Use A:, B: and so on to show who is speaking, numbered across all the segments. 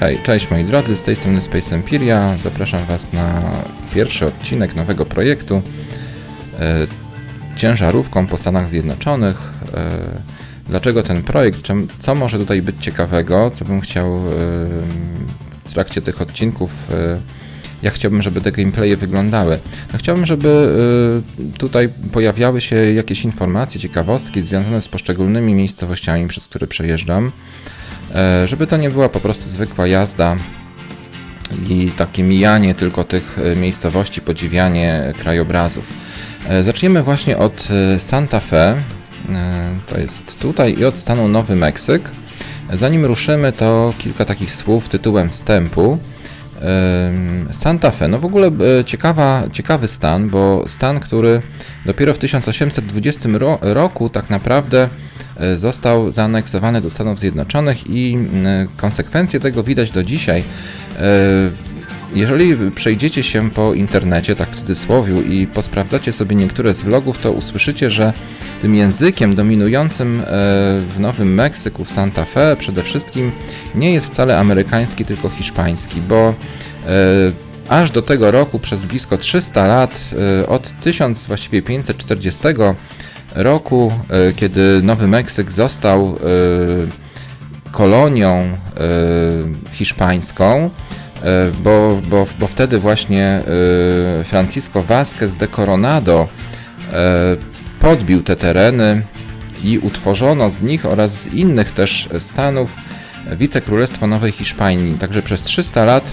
A: Hej, cześć moi drodzy, z tej strony Space Empiria. Zapraszam Was na pierwszy odcinek nowego projektu e, ciężarówką po Stanach Zjednoczonych. E, dlaczego ten projekt? Czym, co może tutaj być ciekawego? Co bym chciał e, w trakcie tych odcinków jak chciałbym, żeby te gameplaye wyglądały. No chciałbym, żeby tutaj pojawiały się jakieś informacje, ciekawostki związane z poszczególnymi miejscowościami, przez które przejeżdżam. E, żeby to nie była po prostu zwykła jazda i takie mijanie tylko tych e, miejscowości, podziwianie krajobrazów. E, zaczniemy właśnie od Santa Fe, to jest tutaj, i od stanu Nowy Meksyk. Zanim ruszymy, to kilka takich słów tytułem wstępu. Santa Fe, no w ogóle ciekawa, ciekawy stan, bo stan, który dopiero w 1820 roku tak naprawdę został zaaneksowany do Stanów Zjednoczonych i konsekwencje tego widać do dzisiaj. E, jeżeli przejdziecie się po internecie, tak w cudzysłowie, i posprawdzacie sobie niektóre z vlogów, to usłyszycie, że tym językiem dominującym e, w Nowym Meksyku, w Santa Fe przede wszystkim nie jest wcale amerykański, tylko hiszpański, bo aż do tego roku przez blisko 300 lat, od 1540 roku, e, kiedy Nowy Meksyk został e, kolonią e, hiszpańską, bo, bo, bo wtedy właśnie Francisco Vázquez de Coronado podbił te tereny i utworzono z nich oraz z innych też stanów wicekrólestwo Nowej Hiszpanii. Także przez 300 lat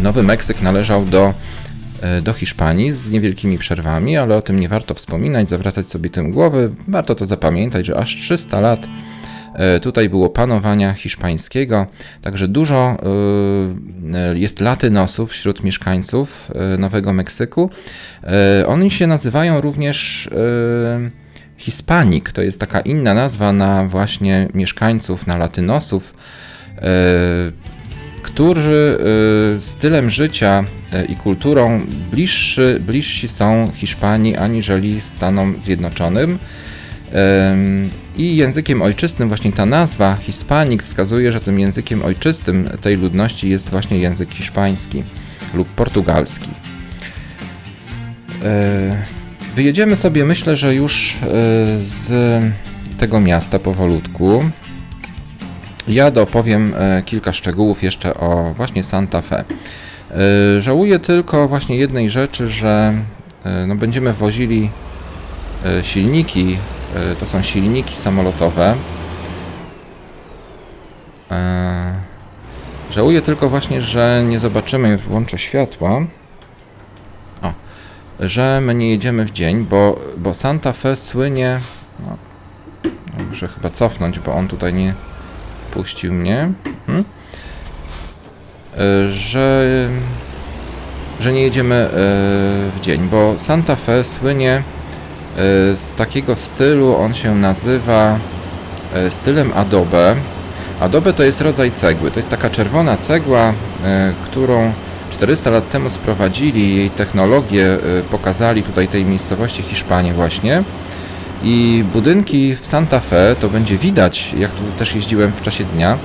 A: Nowy Meksyk należał do do Hiszpanii z niewielkimi przerwami, ale o tym nie warto wspominać, zawracać sobie tym głowy. Warto to zapamiętać, że aż 300 lat e, tutaj było panowania hiszpańskiego, także dużo e, jest latynosów wśród mieszkańców Nowego Meksyku. Oni się nazywają również Hispanik, to jest taka inna nazwa na właśnie mieszkańców, na latynosów którzy y, stylem życia y, i kulturą bliższy, bliżsi są Hiszpanii aniżeli Stanom Zjednoczonym. I językiem ojczystym, właśnie ta nazwa Hispanik wskazuje, że tym językiem ojczystym tej ludności jest właśnie język hiszpański lub portugalski. Wyjedziemy sobie, myślę, że już e, z tego miasta powolutku. Ja dopowiem e, kilka szczegółów jeszcze o właśnie Santa Fe. E, żałuję tylko właśnie jednej rzeczy, że e, no będziemy wozili silniki, to są silniki samolotowe. Żałuję tylko właśnie, że nie zobaczymy, włączę światła, o, że my nie jedziemy w dzień, bo, bo Santa Fe słynie, no, muszę chyba cofnąć, bo on tutaj nie, puścił mnie, hmm? że, że nie jedziemy e, w dzień, bo Santa Fe słynie e, z takiego stylu, on się nazywa stylem Adobe. Adobe to jest rodzaj cegły, to jest taka czerwona cegła, którą 400 lat temu sprowadzili, jej technologię pokazali tutaj tej miejscowości Hiszpanii właśnie i budynki w Santa Fe, to będzie widać, jak tu też jeździłem w czasie dnia,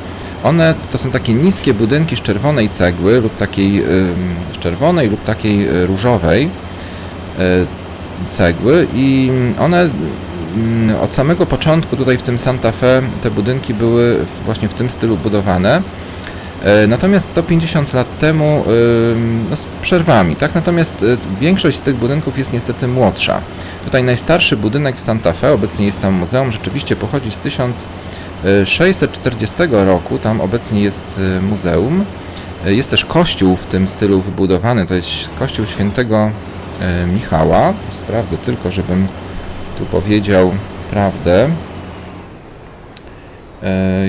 A: one to są takie niskie budynki z czerwonej cegły lub takiej z czerwonej lub takiej e, różowej e, cegły i one mm, od samego początku tutaj w tym Santa Fe te budynki były właśnie w tym stylu budowane. E, natomiast 150 lat temu no z przerwami, tak? Natomiast większość z tych budynków jest niestety młodsza. Tutaj najstarszy budynek w Santa Fe, obecnie jest tam muzeum, rzeczywiście pochodzi z 1640 roku, tam obecnie jest muzeum. Jest też kościół w tym stylu wybudowany, to jest kościół świętego Michała. Sprawdzę tylko, żebym tu powiedział prawdę.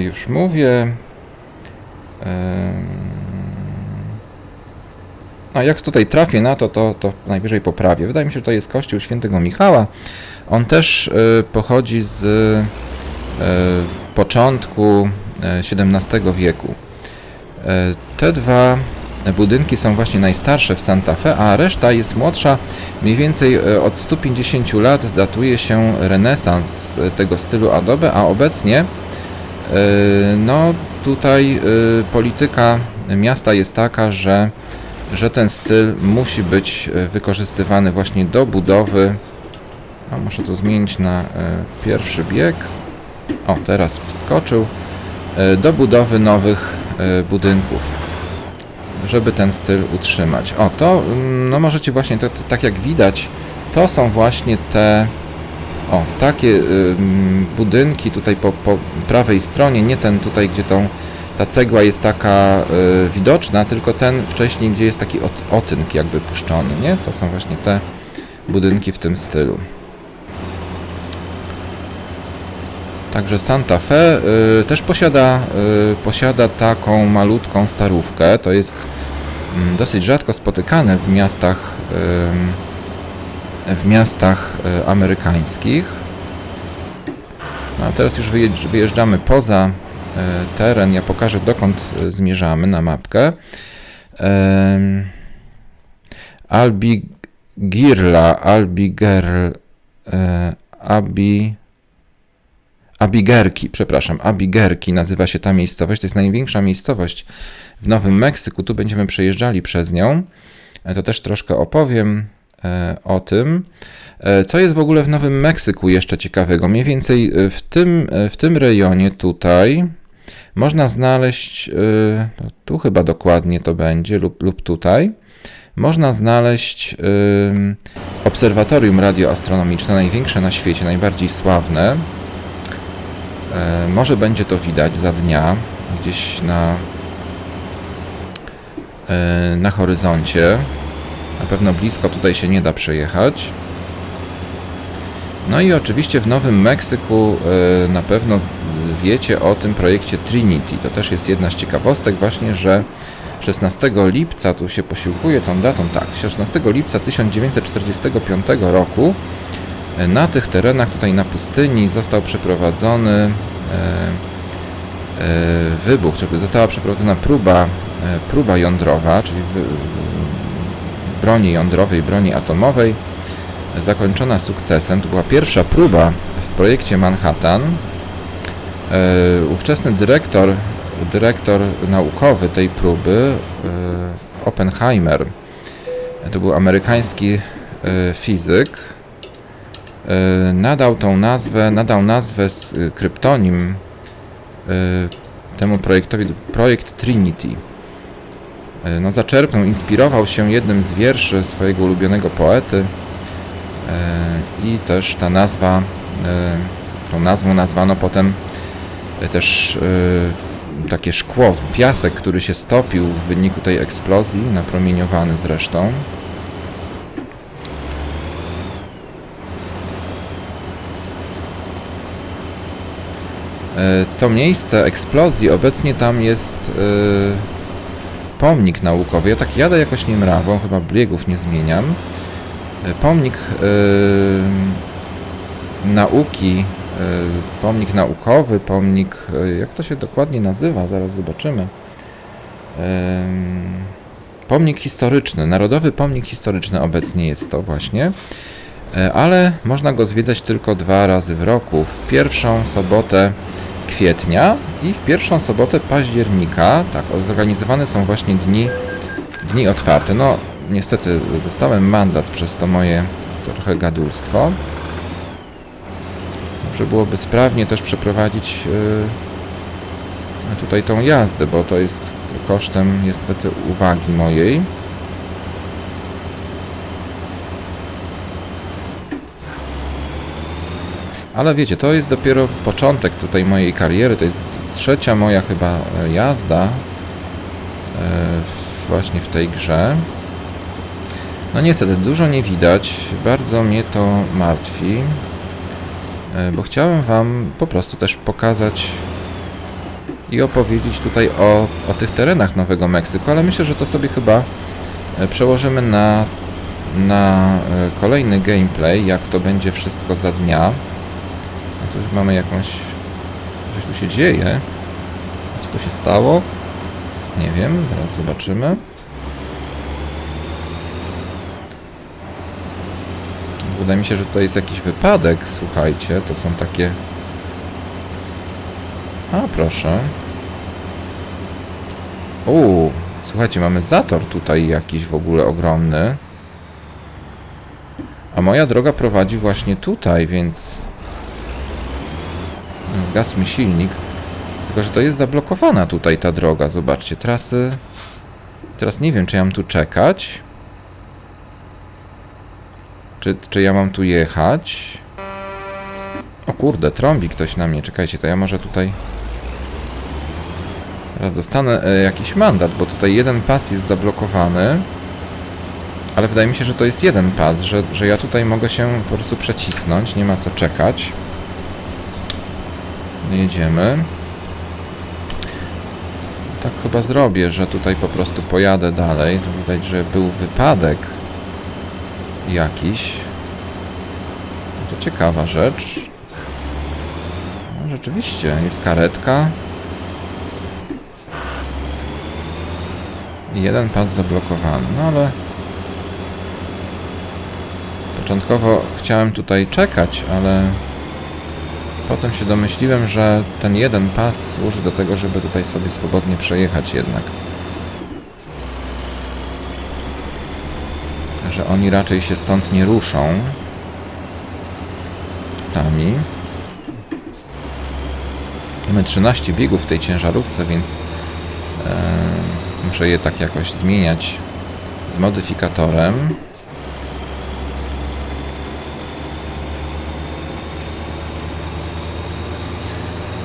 A: Już mówię. A jak tutaj trafię na to, to, to najwyżej poprawię. Wydaje mi się, że to jest kościół świętego Michała. On też y, pochodzi z y, początku XVII wieku. Te dwa budynki są właśnie najstarsze w Santa Fe, a reszta jest młodsza. Mniej więcej od 150 lat datuje się renesans tego stylu Adobe, a obecnie no tutaj y, polityka miasta jest taka, że, że ten styl musi być y, wykorzystywany właśnie do budowy. No, muszę to zmienić na y, pierwszy bieg. O, teraz wskoczył. Do budowy nowych budynków, żeby ten styl utrzymać. O, to, mm, no możecie właśnie, to, to, tak jak widać, to są właśnie te o, takie y, budynki tutaj po, po prawej stronie, nie ten tutaj, gdzie tą, ta cegła jest taka y, widoczna, tylko ten wcześniej, gdzie jest taki ot, otynk jakby puszczony, nie? To są właśnie te budynki w tym stylu. Także Santa Fe y, też posiada, y, posiada taką malutką starówkę. To jest mm, dosyć rzadko spotykane w miastach y, w miastach y, amerykańskich. No, a teraz już wyjeżdż- wyjeżdżamy poza y, teren. Ja pokażę dokąd y, zmierzamy na mapkę. Albigirla, Albigerl, e, Abi, Abigerki, przepraszam, Abigerki nazywa się ta miejscowość. To jest największa miejscowość w Nowym Meksyku. Tu będziemy przejeżdżali przez nią. E, To też troszkę opowiem e, o tym. E, Co jest w ogóle w Nowym Meksyku jeszcze ciekawego? Mniej więcej e, w tym, e, w tym rejonie tutaj można znaleźć, e, tu chyba dokładnie to będzie, lub, lub tutaj, można znaleźć obserwatorium radioastronomiczne, największe na świecie, najbardziej sławne. E, może będzie to widać za dnia, gdzieś na, e, na horyzoncie. Na pewno blisko tutaj się nie da przejechać. No i oczywiście w Nowym Meksyku e, na pewno wiecie o tym projekcie Trinity. To też jest jedna z ciekawostek właśnie, że 16 lipca, tu się posiłkuję tą datą, tak, 16 lipca 1945 roku e, na tych terenach, tutaj na pustyni, został przeprowadzony e, wybuch, czyli została przeprowadzona próba, próba jądrowa, czyli broni jądrowej, broni atomowej, zakończona sukcesem. To była pierwsza próba w projekcie Manhattan. E, ówczesny dyrektor, dyrektor naukowy tej próby, e, Oppenheimer, to był amerykański e, fizyk, nadał tą nazwę, nadał nazwę z kryptonim temu projektowi, projekt Trinity. E, No, zaczerpnął, inspirował się jednym z wierszy swojego ulubionego poety e, i też ta nazwa, e, tą nazwą nazwano potem też takie szkło, piasek, który się stopił w wyniku tej eksplozji, napromieniowany zresztą. To miejsce eksplozji, obecnie tam jest pomnik naukowy. Ja tak jadę jakoś niemrawą, chyba biegów nie zmieniam. E, Pomnik e, nauki, e, pomnik naukowy, pomnik, e, jak to się dokładnie nazywa, zaraz zobaczymy. Em, Pomnik historyczny, Narodowy Pomnik Historyczny obecnie jest to właśnie, E, ale można go zwiedzać tylko dwa razy w roku. W pierwszą sobotę kwietnia i w pierwszą sobotę października. Tak, zorganizowane są właśnie dni, dni otwarte. No, niestety dostałem mandat przez to moje trochę gadulstwo. Dobrze byłoby sprawnie też przeprowadzić yy, tutaj tą jazdę, bo to jest kosztem niestety uwagi mojej. Ale wiecie, to jest dopiero początek tutaj mojej kariery. To jest trzecia moja chyba e, jazda e, właśnie w tej grze. No niestety, dużo nie widać. Bardzo mnie to martwi. e, Bo chciałem Wam po prostu też pokazać i opowiedzieć tutaj o, o tych terenach Nowego Meksyku, ale myślę, że to sobie chyba przełożymy na, na kolejny gameplay, jak to będzie wszystko za dnia. Tu mamy jakąś... Coś tu się dzieje. Co tu się stało? Nie wiem, zaraz zobaczymy. Wydaje mi się, że to jest jakiś wypadek, słuchajcie, to są takie... A, proszę. Uuu, słuchajcie, mamy zator tutaj jakiś w ogóle ogromny. A moja droga prowadzi właśnie tutaj, więc... Zgasł mi silnik. Tylko, że to jest zablokowana tutaj ta droga. Zobaczcie, trasy... Teraz nie wiem, czy ja mam tu czekać. Czy, czy ja mam tu jechać? O kurde, trąbi ktoś na mnie. Czekajcie, to ja może tutaj... Teraz dostanę e, jakiś mandat, bo tutaj jeden pas jest zablokowany. Ale wydaje mi się, że to jest jeden pas, że, że ja tutaj mogę się po prostu przecisnąć, nie ma co czekać. Jedziemy. Tak chyba zrobię, że tutaj po prostu pojadę dalej. To widać, że był wypadek jakiś. To ciekawa rzecz. No, rzeczywiście, jest karetka. I jeden pas zablokowany, no ale... Początkowo chciałem tutaj czekać, ale... Potem się domyśliłem, że ten jeden pas służy do tego, żeby tutaj sobie swobodnie przejechać jednak. Że oni raczej się stąd nie ruszą. Sami. Mamy 13 biegów w tej ciężarówce, więc e, muszę je tak jakoś zmieniać z modyfikatorem.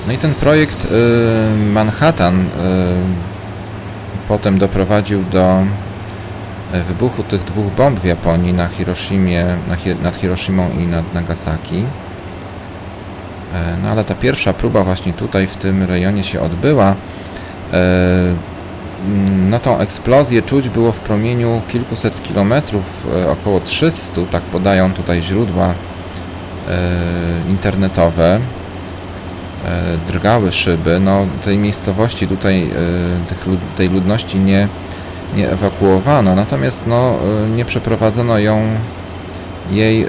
A: No i ten projekt y, Manhattan y, potem doprowadził do y, wybuchu tych dwóch bomb w Japonii na Hiroshimie, na Hi nad Hiroshimą i nad Nagasaki. No ale ta pierwsza próba właśnie tutaj w tym rejonie się odbyła. E, no tą eksplozję czuć było w promieniu kilkuset kilometrów, około 300, tak podają tutaj źródła internetowe. Drgały szyby, no tej miejscowości tutaj, tych, tej ludności nie, nie ewakuowano, natomiast no nie przeprowadzono ją jej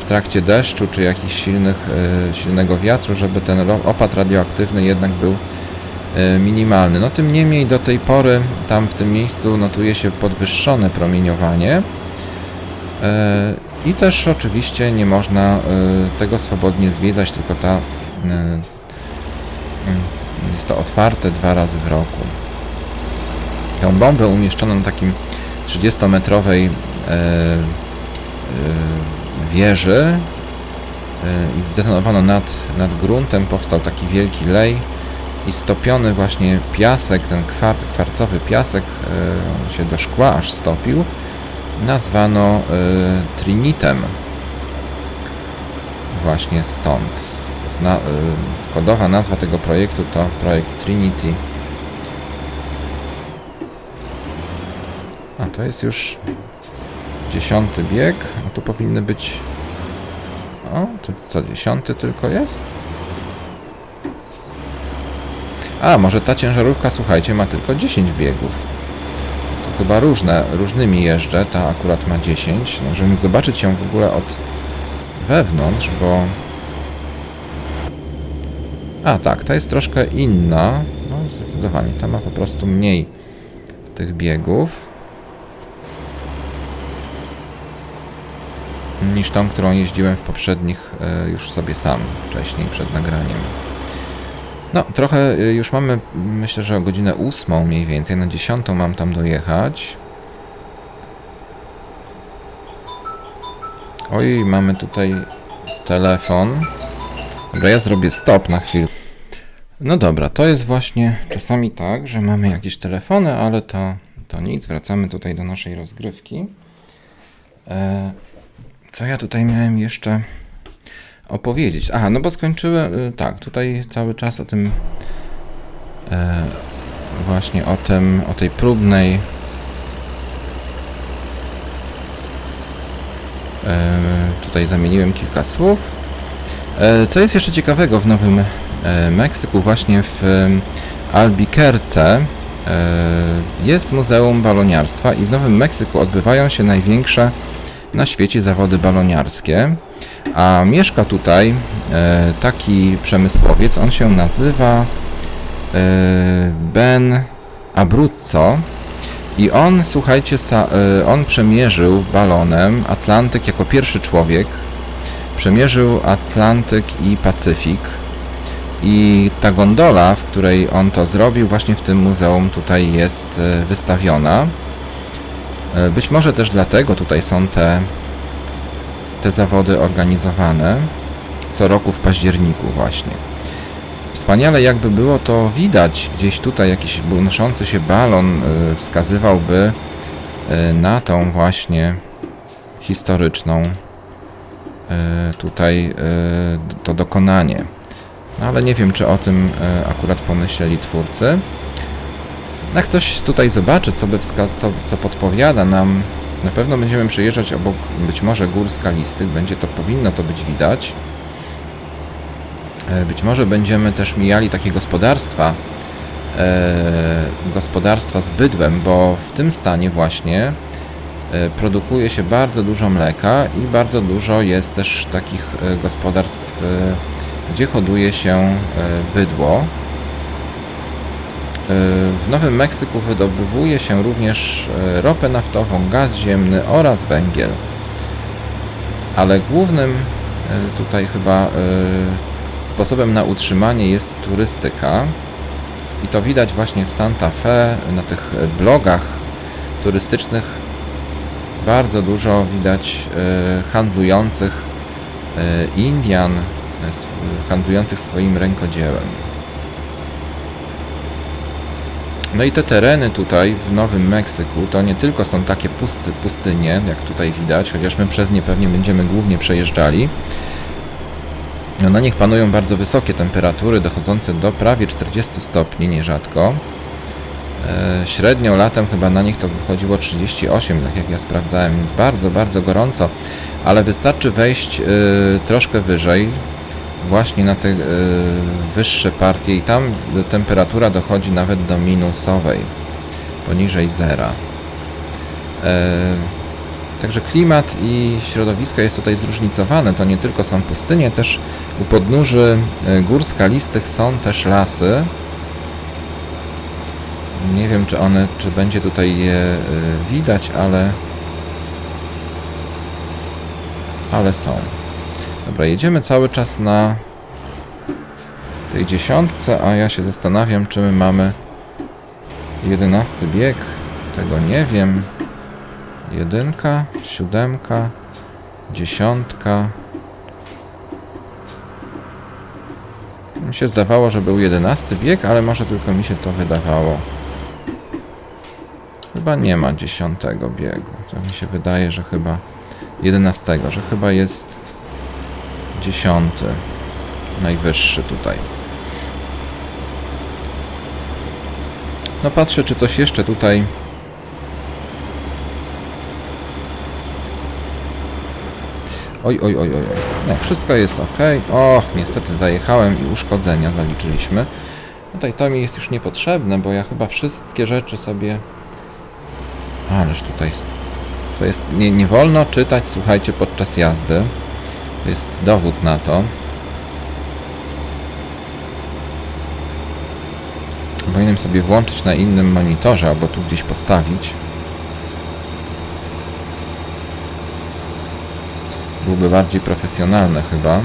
A: w trakcie deszczu czy jakichś silnych, silnego wiatru, żeby ten opad radioaktywny jednak był minimalny. No tym niemniej do tej pory tam w tym miejscu notuje się podwyższone promieniowanie i też oczywiście nie można tego swobodnie zwiedzać, tylko ta jest to otwarte dwa razy w roku. Tę bombę umieszczono na takim 30-metrowej wieży i zdetonowano nad, nad gruntem, powstał taki wielki lej i stopiony właśnie piasek, ten kwart, kwarcowy piasek e, się do szkła aż stopił, nazwano e, Trinitem. Właśnie stąd. Zna, e, kodowa nazwa tego projektu to projekt Trinity. A to jest już dziesiąty bieg. A tu powinny być... O, to co dziesiąty tylko jest? A, może ta ciężarówka, słuchajcie, ma tylko 10 biegów. To chyba różne, różnymi jeżdżę, ta akurat ma 10. No, żeby zobaczyć ją w ogóle od wewnątrz, bo... A, tak, ta jest troszkę inna. No, zdecydowanie, ta ma po prostu mniej tych biegów. niż tą, którą jeździłem w poprzednich e, już sobie sam wcześniej przed nagraniem. No, trochę y, już mamy, myślę, że o godzinę ósmą mniej więcej, na dziesiątą mam tam dojechać. Oj, mamy tutaj telefon. Dobra, ja zrobię stop na chwilę. No dobra, to jest właśnie czasami tak, że mamy jakieś telefony, ale to, to nic. Wracamy tutaj do naszej rozgrywki. E, co ja tutaj miałem jeszcze opowiedzieć. Aha, no bo skończyłem, y, tak, tutaj cały czas o tym e, właśnie o tym, o tej próbnej e, tutaj zamieniłem kilka słów. E, co jest jeszcze ciekawego w Nowym e, Meksyku, właśnie w Albuquerque e, jest Muzeum Baloniarstwa i w Nowym Meksyku odbywają się największe na świecie zawody baloniarskie. A mieszka tutaj taki przemysłowiec, on się nazywa Ben Abruzzo i on, słuchajcie, on przemierzył balonem Atlantyk jako pierwszy człowiek. Przemierzył Atlantyk i Pacyfik. I ta gondola, w której on to zrobił, właśnie w tym muzeum tutaj jest y, wystawiona. Y, Być może też dlatego tutaj są te, te zawody organizowane co roku w październiku właśnie. Wspaniale jakby było to widać, gdzieś tutaj jakiś unoszący się balon y, wskazywałby na tą właśnie historyczną tutaj y, d- to dokonanie. No ale nie wiem, czy o tym y, akurat pomyśleli twórcy. Jak coś tutaj zobaczy, co, by wskaz- co, co podpowiada nam, na pewno będziemy przejeżdżać obok być może gór skalistych, będzie to, powinno to być widać. E, Być może będziemy też mijali takie gospodarstwa, e, gospodarstwa z bydłem, bo w tym stanie właśnie e, produkuje się bardzo dużo mleka i bardzo dużo jest też takich e, gospodarstw, e, gdzie hoduje się e, bydło. E, W Nowym Meksyku wydobywuje się również e, ropę naftową, gaz ziemny oraz węgiel. Ale głównym e, tutaj chyba e, sposobem na utrzymanie jest turystyka. I to widać właśnie w Santa Fe, na tych e, blogach turystycznych. Bardzo dużo widać e, handlujących e, Indian, e, handlujących swoim rękodziełem. No i te tereny tutaj w Nowym Meksyku to nie tylko są takie pusty, pustynie, jak tutaj widać, chociaż my przez nie pewnie będziemy głównie przejeżdżali. No, na nich panują bardzo wysokie temperatury, dochodzące do prawie 40 stopni nierzadko. E, średnio latem chyba na nich to wychodziło 38, tak jak ja sprawdzałem, więc bardzo, bardzo gorąco. Ale wystarczy wejść e, troszkę wyżej, właśnie na te e, wyższe partie i tam temperatura dochodzi nawet do minusowej, poniżej zera. E, Także klimat i środowisko jest tutaj zróżnicowane. To nie tylko są pustynie, też u podnóży e, gór skalistych są też lasy. Nie wiem, czy one, czy będzie tutaj je e, widać, ale ale są. Dobra, jedziemy cały czas na tej dziesiątce, a ja się zastanawiam, czy my mamy jedenasty bieg. Tego nie wiem. Jedynka, siódemka, dziesiątka. Mi się zdawało, że był jedenasty bieg, ale może tylko mi się to wydawało. Chyba nie ma dziesiątego biegu. To mi się wydaje, że chyba jedenastego, że chyba jest dziesiąty. Najwyższy tutaj. No patrzę, czy coś jeszcze tutaj Oj, oj, oj, oj. Nie, wszystko jest ok. O, niestety zajechałem i uszkodzenia zaliczyliśmy. Tutaj to mi jest już niepotrzebne, bo ja chyba wszystkie rzeczy sobie... Ależ tutaj... To jest... Nie, nie wolno czytać, słuchajcie, podczas jazdy. To jest dowód na to. Powinienem sobie włączyć na innym monitorze, albo tu gdzieś postawić. byłby bardziej profesjonalny chyba.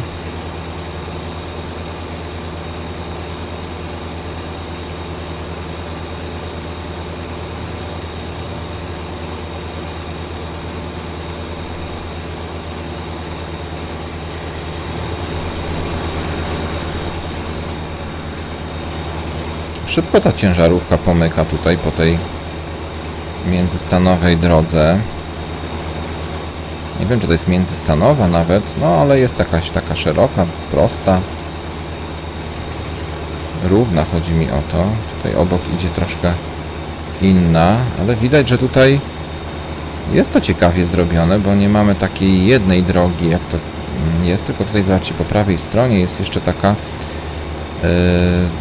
A: Szybko ta ciężarówka pomyka tutaj po tej międzystanowej drodze. Nie wiem, czy to jest międzystanowa nawet, no ale jest jakaś taka szeroka, prosta. Równa chodzi mi o to. Tutaj obok idzie troszkę inna, ale widać, że tutaj jest to ciekawie zrobione, bo nie mamy takiej jednej drogi, jak to jest, tylko tutaj zobaczcie, po prawej stronie jest jeszcze taka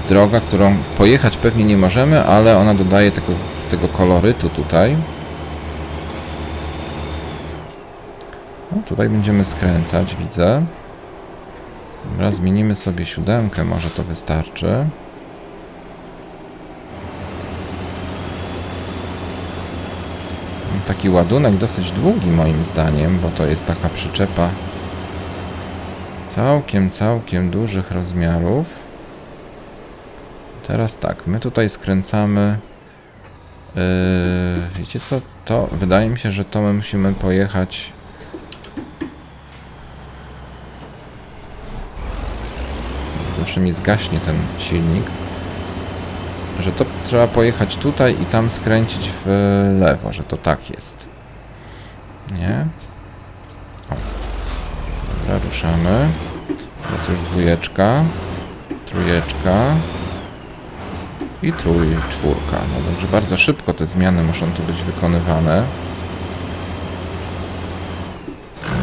A: droga, którą pojechać pewnie nie możemy, ale ona dodaje tego, tego kolorytu tutaj. No, tutaj będziemy skręcać, widzę. Dobra, zmienimy sobie siódemkę, może to wystarczy. taki ładunek dosyć długi moim zdaniem, bo to jest taka przyczepa całkiem, całkiem dużych rozmiarów. Teraz tak, my tutaj skręcamy. Yy, wiecie co? To wydaje mi się, że to my musimy pojechać. Zawsze mi zgaśnie ten silnik. Że to trzeba pojechać tutaj i tam skręcić w lewo, że to tak jest. Nie? O. Dobra, ruszamy. Teraz już dwójeczka, trójeczka i trój, czwórka. No dobrze, bardzo szybko te zmiany muszą tu być wykonywane.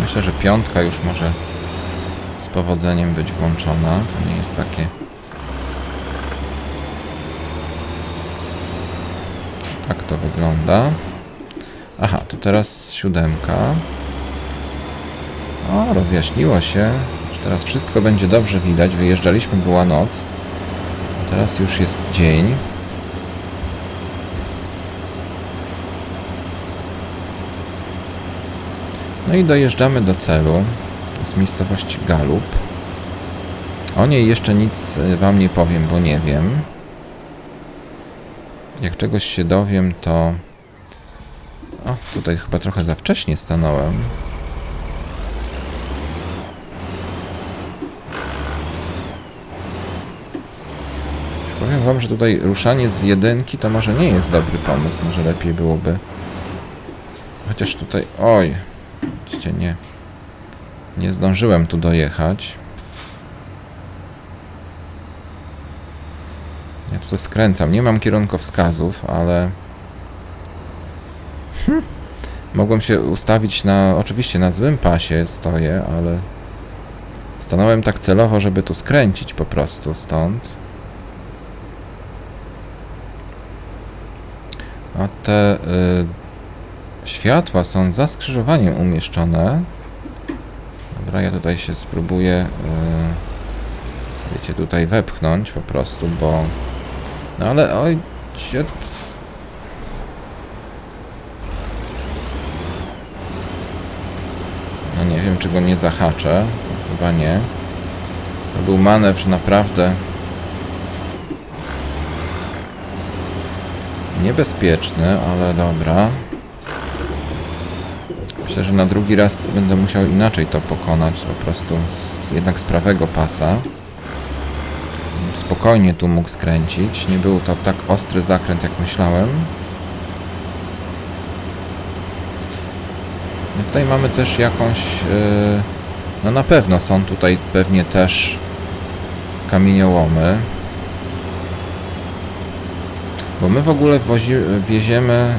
A: Myślę, że piątka już może z powodzeniem być włączona. To nie jest takie... Tak to wygląda. Aha, to teraz siódemka. O, rozjaśniło się. Teraz wszystko będzie dobrze widać. Wyjeżdżaliśmy, była noc. Teraz już jest dzień. No i dojeżdżamy do celu. To jest miejscowość Galup. O niej jeszcze nic y, wam nie powiem, bo nie wiem. Jak czegoś się dowiem, to... O, tutaj chyba trochę za wcześnie stanąłem. Powiem wam, że tutaj ruszanie z jedynki to może nie jest dobry pomysł. Może lepiej byłoby... Chociaż tutaj... Oj! Widzicie, nie... Nie zdążyłem tu dojechać. Ja tutaj skręcam. Nie mam kierunkowskazów, ale... Hm. Mogłem się ustawić na... Oczywiście na złym pasie stoję, ale... Stanąłem tak celowo, żeby tu skręcić po prostu stąd. A te y, światła są za skrzyżowaniem umieszczone. Dobra, ja tutaj się spróbuję, y, wiecie, tutaj wepchnąć po prostu, bo... No ale oj, ciet... No nie wiem, czy go nie zahaczę. Chyba nie. To był manewr naprawdę niebezpieczny, ale dobra. Myślę, że na drugi raz będę musiał inaczej to pokonać, po prostu z, jednak z prawego pasa. Spokojnie tu mógł skręcić, nie był to tak ostry zakręt jak myślałem. No tutaj mamy też jakąś... Yy, no na pewno są tutaj pewnie też kamieniołomy. Bo my w ogóle wozi, wieziemy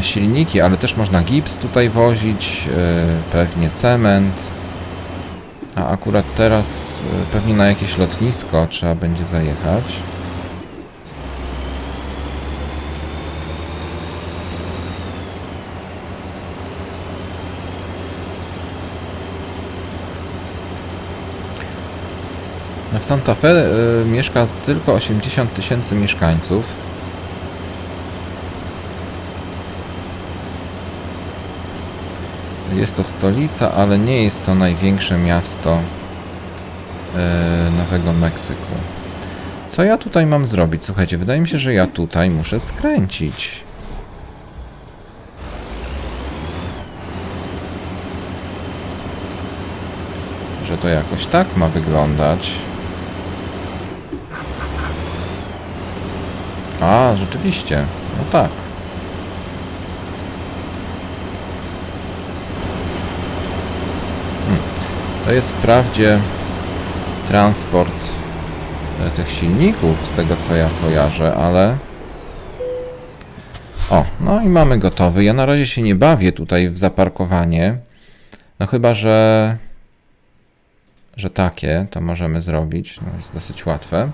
A: silniki, ale też można gips tutaj wozić, e, pewnie cement. A akurat teraz e, pewnie na jakieś lotnisko trzeba będzie zajechać. W Santa Fe y, mieszka tylko 80 tysięcy mieszkańców. Jest to stolica, ale nie jest to największe miasto y, Nowego Meksyku. Co ja tutaj mam zrobić? Słuchajcie, wydaje mi się, że ja tutaj muszę skręcić. Że to jakoś tak ma wyglądać. A, rzeczywiście. No tak. Hmm. To jest wprawdzie transport e, tych silników, z tego co ja kojarzę, ale... O, no i mamy gotowy. Ja na razie się nie bawię tutaj w zaparkowanie. No chyba, że... że takie to możemy zrobić. No jest dosyć łatwe.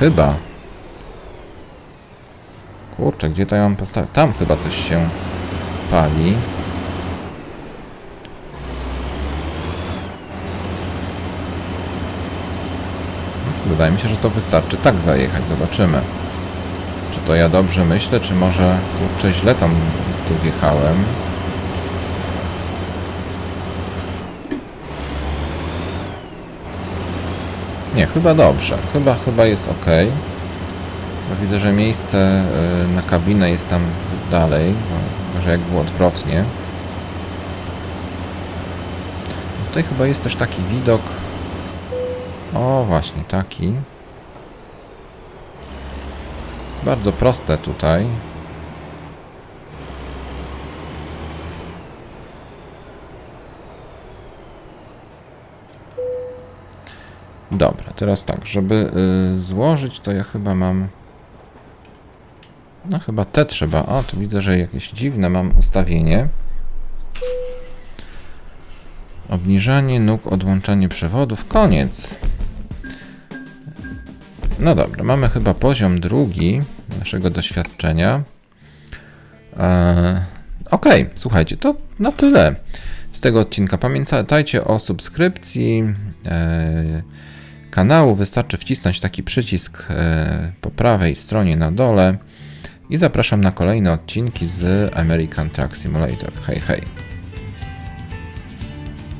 A: Chyba. Kurczę, gdzie to ja mam postawić? Tam chyba coś się pali. Wydaje mi się, że to wystarczy tak zajechać. Zobaczymy. To ja dobrze myślę, czy może kurczę źle tam tu wjechałem? Nie, chyba dobrze. Chyba, chyba jest ok. Widzę, że miejsce y, na kabinę jest tam dalej. bo Może jak było odwrotnie. Tutaj chyba jest też taki widok. O, właśnie taki. Bardzo proste tutaj. Dobra, teraz tak, żeby y, złożyć, to ja chyba mam. No chyba te trzeba. O, tu widzę, że jakieś dziwne mam ustawienie. Obniżanie nóg, odłączanie przewodów. Koniec. No dobra, mamy chyba poziom drugi naszego doświadczenia. Eee, Okej, słuchajcie, to na tyle z tego odcinka. Pamiętajcie o subskrypcji e, kanału. Wystarczy wcisnąć taki przycisk e, po prawej stronie na dole. I zapraszam na kolejne odcinki z American Truck Simulator. Hej, hej.